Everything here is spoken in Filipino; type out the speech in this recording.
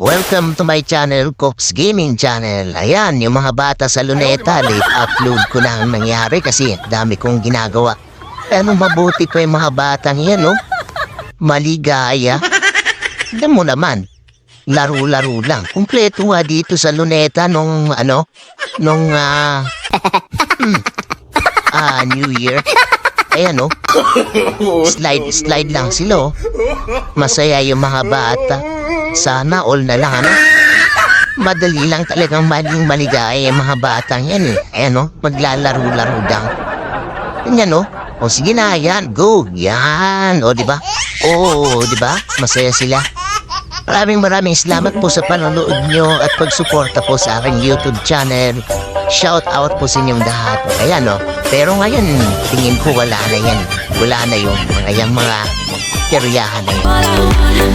Welcome to my channel, Cox Gaming Channel. Ayan, yung mga bata sa Luneta, late upload ko na ang nangyari kasi dami kong ginagawa. Pero mabuti pa yung mga batang yan, no? Maligaya. Alam mo naman, laro-laro lang. Kumpleto nga dito sa Luneta nung, ano, nung, ah, hmm, ah, New Year. Ayan, no? Slide, slide lang sila, oh. Masaya yung mga bata. Sana all na lang, ano? Madali lang talagang maging maligaya yung mga batang yan, eh. Ayan, no? Maglalaro-laro lang. Yan, no? O sige na, yan, go. Yan, o, di ba? Oo, di ba? Masaya sila. Maraming maraming salamat po sa panonood nyo at pagsuporta po sa aking YouTube channel. Shout out po sa inyong lahat. Ayan, no? Pero ngayon, tingin ko wala na yan. Wala na yung mga, yung mga teryahan na yan.